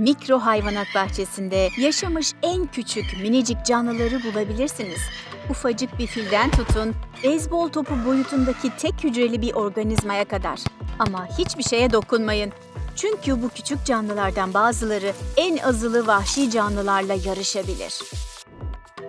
Mikro hayvanat bahçesinde yaşamış en küçük minicik canlıları bulabilirsiniz. Ufacık bir filden tutun, beyzbol topu boyutundaki tek hücreli bir organizmaya kadar. Ama hiçbir şeye dokunmayın. Çünkü bu küçük canlılardan bazıları en azılı vahşi canlılarla yarışabilir.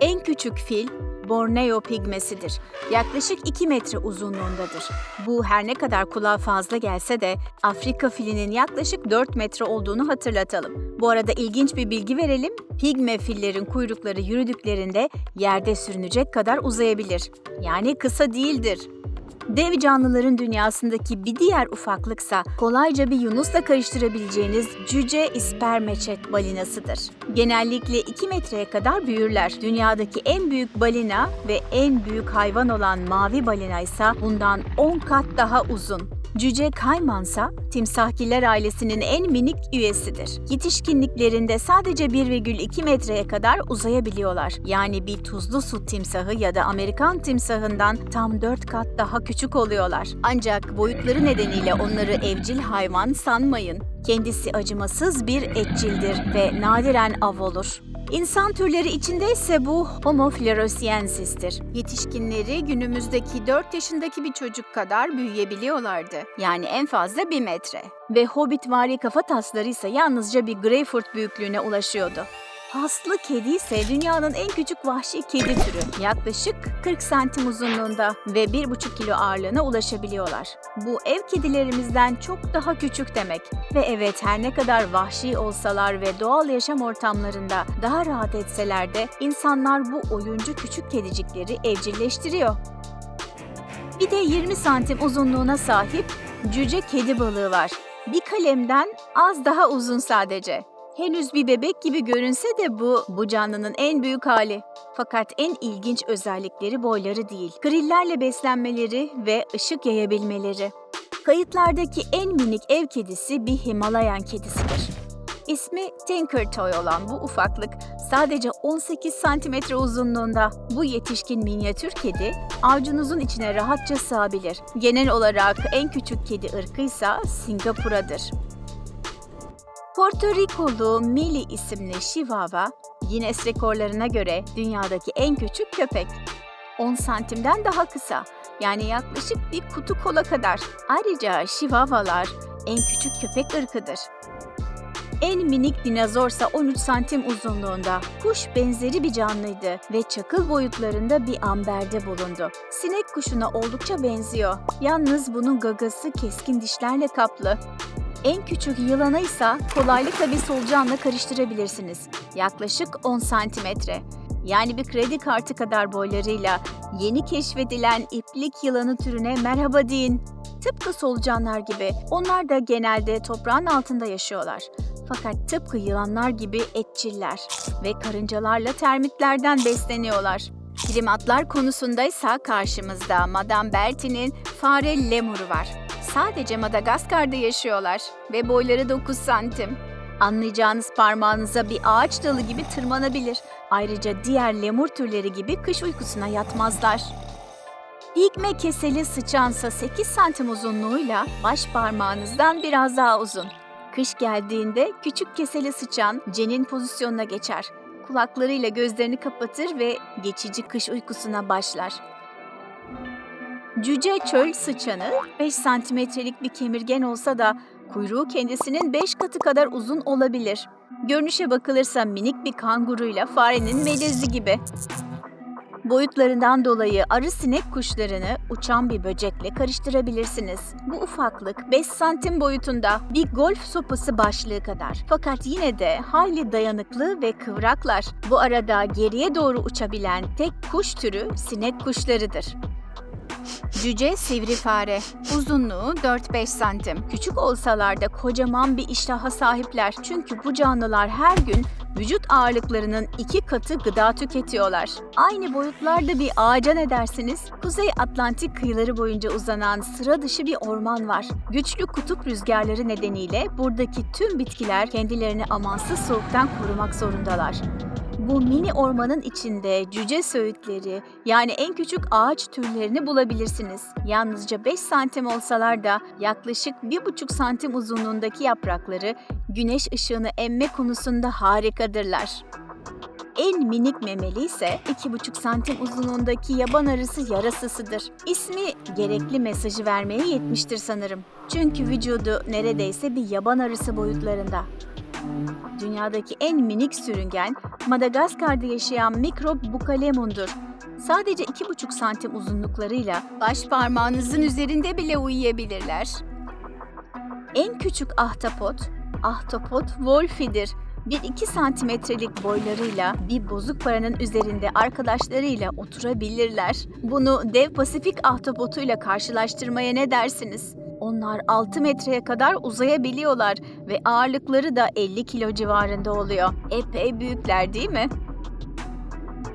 En küçük fil Borneo pigmesidir. Yaklaşık 2 metre uzunluğundadır. Bu her ne kadar kulağa fazla gelse de Afrika filinin yaklaşık 4 metre olduğunu hatırlatalım. Bu arada ilginç bir bilgi verelim. Pigme fillerin kuyrukları yürüdüklerinde yerde sürünecek kadar uzayabilir. Yani kısa değildir. Dev canlıların dünyasındaki bir diğer ufaklıksa kolayca bir yunusla karıştırabileceğiniz cüce ispermeçet balinasıdır. Genellikle 2 metreye kadar büyürler. Dünyadaki en büyük balina ve en büyük hayvan olan mavi balina ise bundan 10 kat daha uzun. Cüce kaymansa timsahgiller ailesinin en minik üyesidir. Yetişkinliklerinde sadece 1,2 metreye kadar uzayabiliyorlar. Yani bir tuzlu su timsahı ya da Amerikan timsahından tam 4 kat daha küçük oluyorlar. Ancak boyutları nedeniyle onları evcil hayvan sanmayın. Kendisi acımasız bir etçildir ve nadiren av olur. İnsan türleri içinde ise bu Homo floresiensis'tir. Yetişkinleri günümüzdeki 4 yaşındaki bir çocuk kadar büyüyebiliyorlardı. Yani en fazla 1 metre. Ve hobbitvari kafa tasları ise yalnızca bir greyfurt büyüklüğüne ulaşıyordu. Paslı kedi ise dünyanın en küçük vahşi kedi türü. Yaklaşık 40 santim uzunluğunda ve 1,5 kilo ağırlığına ulaşabiliyorlar. Bu ev kedilerimizden çok daha küçük demek. Ve evet her ne kadar vahşi olsalar ve doğal yaşam ortamlarında daha rahat etseler de insanlar bu oyuncu küçük kedicikleri evcilleştiriyor. Bir de 20 santim uzunluğuna sahip cüce kedi balığı var. Bir kalemden az daha uzun sadece. Henüz bir bebek gibi görünse de bu, bu canlının en büyük hali. Fakat en ilginç özellikleri boyları değil. Grillerle beslenmeleri ve ışık yayabilmeleri. Kayıtlardaki en minik ev kedisi bir Himalayan kedisidir. İsmi Tinker Toy olan bu ufaklık sadece 18 santimetre uzunluğunda. Bu yetişkin minyatür kedi avucunuzun içine rahatça sığabilir. Genel olarak en küçük kedi ırkıysa Singapur'adır. Porto Rikolu Mili isimli Chihuahua, Guinness rekorlarına göre dünyadaki en küçük köpek. 10 santimden daha kısa, yani yaklaşık bir kutu kola kadar. Ayrıca Chihuahualar en küçük köpek ırkıdır. En minik dinozorsa 13 santim uzunluğunda. Kuş benzeri bir canlıydı ve çakıl boyutlarında bir amberde bulundu. Sinek kuşuna oldukça benziyor. Yalnız bunun gagası keskin dişlerle kaplı. En küçük yılanı ise kolaylıkla bir solucanla karıştırabilirsiniz. Yaklaşık 10 santimetre. Yani bir kredi kartı kadar boylarıyla yeni keşfedilen iplik yılanı türüne merhaba deyin. Tıpkı solucanlar gibi onlar da genelde toprağın altında yaşıyorlar. Fakat tıpkı yılanlar gibi etçiller ve karıncalarla termitlerden besleniyorlar. Primatlar konusundaysa karşımızda Madame Bertie'nin fare lemuru var. Sadece Madagaskar'da yaşıyorlar ve boyları 9 santim. Anlayacağınız parmağınıza bir ağaç dalı gibi tırmanabilir. Ayrıca diğer lemur türleri gibi kış uykusuna yatmazlar. Pigme keseli sıçansa 8 santim uzunluğuyla baş parmağınızdan biraz daha uzun. Kış geldiğinde küçük keseli sıçan cenin pozisyonuna geçer. Kulaklarıyla gözlerini kapatır ve geçici kış uykusuna başlar. Cüce çöl sıçanı 5 santimetrelik bir kemirgen olsa da kuyruğu kendisinin 5 katı kadar uzun olabilir. Görünüşe bakılırsa minik bir kanguruyla farenin melezi gibi. Boyutlarından dolayı arı sinek kuşlarını uçan bir böcekle karıştırabilirsiniz. Bu ufaklık 5 santim boyutunda bir golf sopası başlığı kadar. Fakat yine de hayli dayanıklı ve kıvraklar. Bu arada geriye doğru uçabilen tek kuş türü sinek kuşlarıdır. Cüce sivri fare. Uzunluğu 4-5 santim. Küçük olsalar da kocaman bir iştaha sahipler. Çünkü bu canlılar her gün vücut ağırlıklarının iki katı gıda tüketiyorlar. Aynı boyutlarda bir ağaca ne dersiniz? Kuzey Atlantik kıyıları boyunca uzanan sıra dışı bir orman var. Güçlü kutup rüzgarları nedeniyle buradaki tüm bitkiler kendilerini amansız soğuktan korumak zorundalar. Bu mini ormanın içinde cüce söğütleri yani en küçük ağaç türlerini bulabilirsiniz. Yalnızca 5 santim olsalar da yaklaşık 1,5 santim uzunluğundaki yaprakları güneş ışığını emme konusunda harikadırlar. En minik memeli ise 2,5 santim uzunluğundaki yaban arısı yarasısıdır. İsmi gerekli mesajı vermeye yetmiştir sanırım. Çünkü vücudu neredeyse bir yaban arısı boyutlarında. Dünyadaki en minik sürüngen Madagaskar'da yaşayan mikrop Bukalemun'dur. Sadece 2,5 santim uzunluklarıyla baş parmağınızın üzerinde bile uyuyabilirler. En küçük ahtapot, ahtapot wolfidir. 1-2 santimetrelik boylarıyla bir bozuk paranın üzerinde arkadaşlarıyla oturabilirler. Bunu dev Pasifik ahtapotuyla karşılaştırmaya ne dersiniz? Onlar 6 metreye kadar uzayabiliyorlar ve ağırlıkları da 50 kilo civarında oluyor. Epey büyükler değil mi?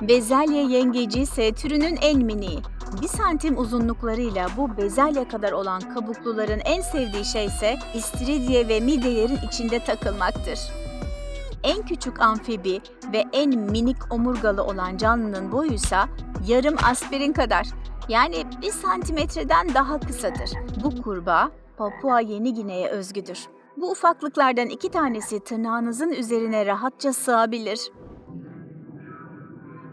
Bezelye yengeci ise türünün en miniği. 1 santim uzunluklarıyla bu bezelye kadar olan kabukluların en sevdiği şey ise istiridye ve midyelerin içinde takılmaktır. En küçük amfibi ve en minik omurgalı olan canlının boyuysa yarım aspirin kadar. Yani bir santimetreden daha kısadır. Bu kurbağa Papua Yeni Gine'ye özgüdür. Bu ufaklıklardan iki tanesi tırnağınızın üzerine rahatça sığabilir.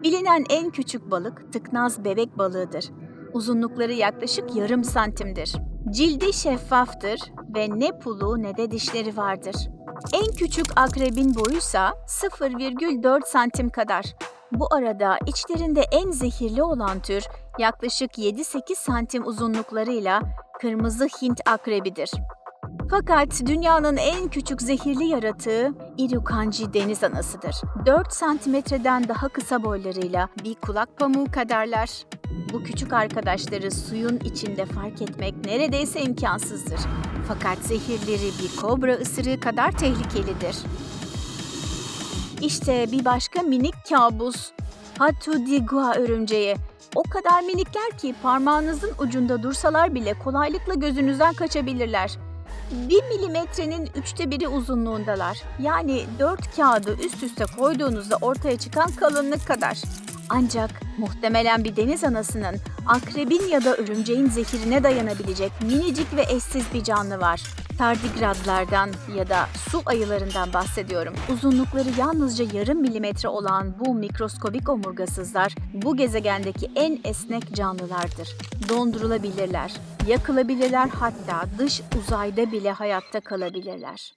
Bilinen en küçük balık tıknaz bebek balığıdır. Uzunlukları yaklaşık yarım santimdir. Cildi şeffaftır ve ne pulu ne de dişleri vardır. En küçük akrebin boyuysa 0,4 santim kadar. Bu arada içlerinde en zehirli olan tür yaklaşık 7-8 santim uzunluklarıyla kırmızı Hint akrebidir. Fakat dünyanın en küçük zehirli yaratığı Irukandji deniz anasıdır. 4 santimetreden daha kısa boylarıyla bir kulak pamuğu kadarlar. Bu küçük arkadaşları suyun içinde fark etmek neredeyse imkansızdır. Fakat zehirleri bir kobra ısırığı kadar tehlikelidir. İşte bir başka minik kabus. Hatudigua örümceği. O kadar minikler ki parmağınızın ucunda dursalar bile kolaylıkla gözünüzden kaçabilirler. 1 milimetrenin üçte biri uzunluğundalar. Yani dört kağıdı üst üste koyduğunuzda ortaya çıkan kalınlık kadar. Ancak muhtemelen bir deniz anasının akrebin ya da örümceğin zehirine dayanabilecek minicik ve eşsiz bir canlı var. Tardigradlardan ya da su ayılarından bahsediyorum. Uzunlukları yalnızca yarım milimetre olan bu mikroskobik omurgasızlar bu gezegendeki en esnek canlılardır. Dondurulabilirler, yakılabilirler hatta dış uzayda bile hayatta kalabilirler.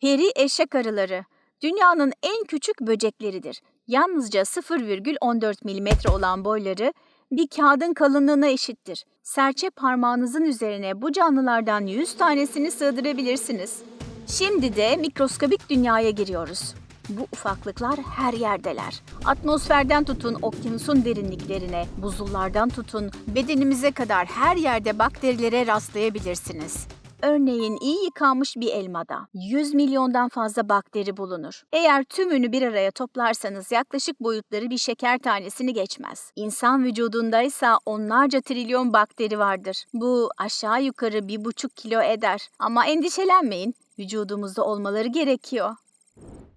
Peri eşek arıları dünyanın en küçük böcekleridir. Yalnızca 0,14 milimetre olan boyları bir kağıdın kalınlığına eşittir. Serçe parmağınızın üzerine bu canlılardan 100 tanesini sığdırabilirsiniz. Şimdi de mikroskobik dünyaya giriyoruz. Bu ufaklıklar her yerdeler. Atmosferden tutun okyanusun derinliklerine, buzullardan tutun bedenimize kadar her yerde bakterilere rastlayabilirsiniz. Örneğin iyi yıkanmış bir elmada 100 milyondan fazla bakteri bulunur. Eğer tümünü bir araya toplarsanız yaklaşık boyutları bir şeker tanesini geçmez. İnsan vücudunda ise onlarca trilyon bakteri vardır. Bu aşağı yukarı bir buçuk kilo eder. Ama endişelenmeyin, vücudumuzda olmaları gerekiyor.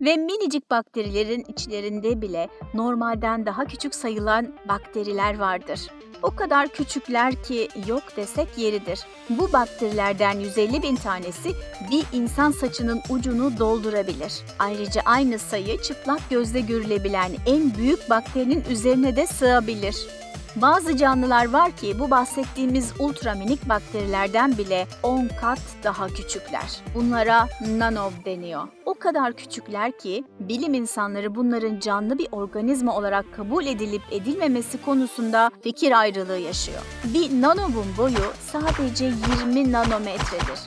Ve minicik bakterilerin içlerinde bile normalden daha küçük sayılan bakteriler vardır. O kadar küçükler ki yok desek yeridir. Bu bakterilerden 150 bin tanesi bir insan saçının ucunu doldurabilir. Ayrıca aynı sayı çıplak gözle görülebilen en büyük bakterinin üzerine de sığabilir. Bazı canlılar var ki bu bahsettiğimiz ultra minik bakterilerden bile 10 kat daha küçükler. Bunlara nanov deniyor. O kadar küçükler ki bilim insanları bunların canlı bir organizma olarak kabul edilip edilmemesi konusunda fikir ayrılığı yaşıyor. Bir nanovun boyu sadece 20 nanometredir.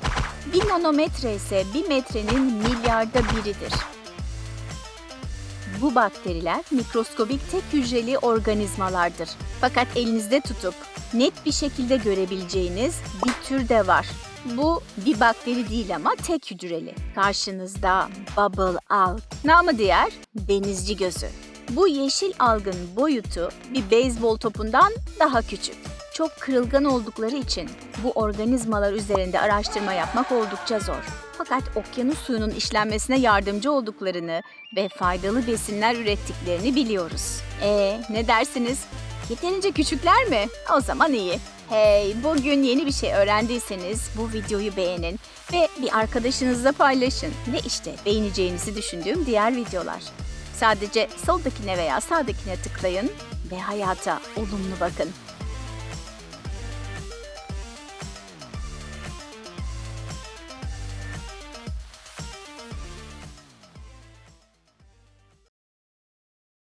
Bir nanometre ise bir metrenin milyarda biridir. Bu bakteriler mikroskobik tek hücreli organizmalardır. Fakat elinizde tutup net bir şekilde görebileceğiniz bir tür de var. Bu bir bakteri değil ama tek hücreli. Karşınızda bubble out, namı diğer denizci gözü. Bu yeşil algın boyutu bir beyzbol topundan daha küçük. Çok kırılgan oldukları için bu organizmalar üzerinde araştırma yapmak oldukça zor. Fakat okyanus suyunun işlenmesine yardımcı olduklarını ve faydalı besinler ürettiklerini biliyoruz. E ne dersiniz? Yeterince küçükler mi? O zaman iyi. Hey, bugün yeni bir şey öğrendiyseniz bu videoyu beğenin ve bir arkadaşınızla paylaşın. Ve işte beğeneceğinizi düşündüğüm diğer videolar. Sadece soldakine veya sağdakine tıklayın ve hayata olumlu bakın.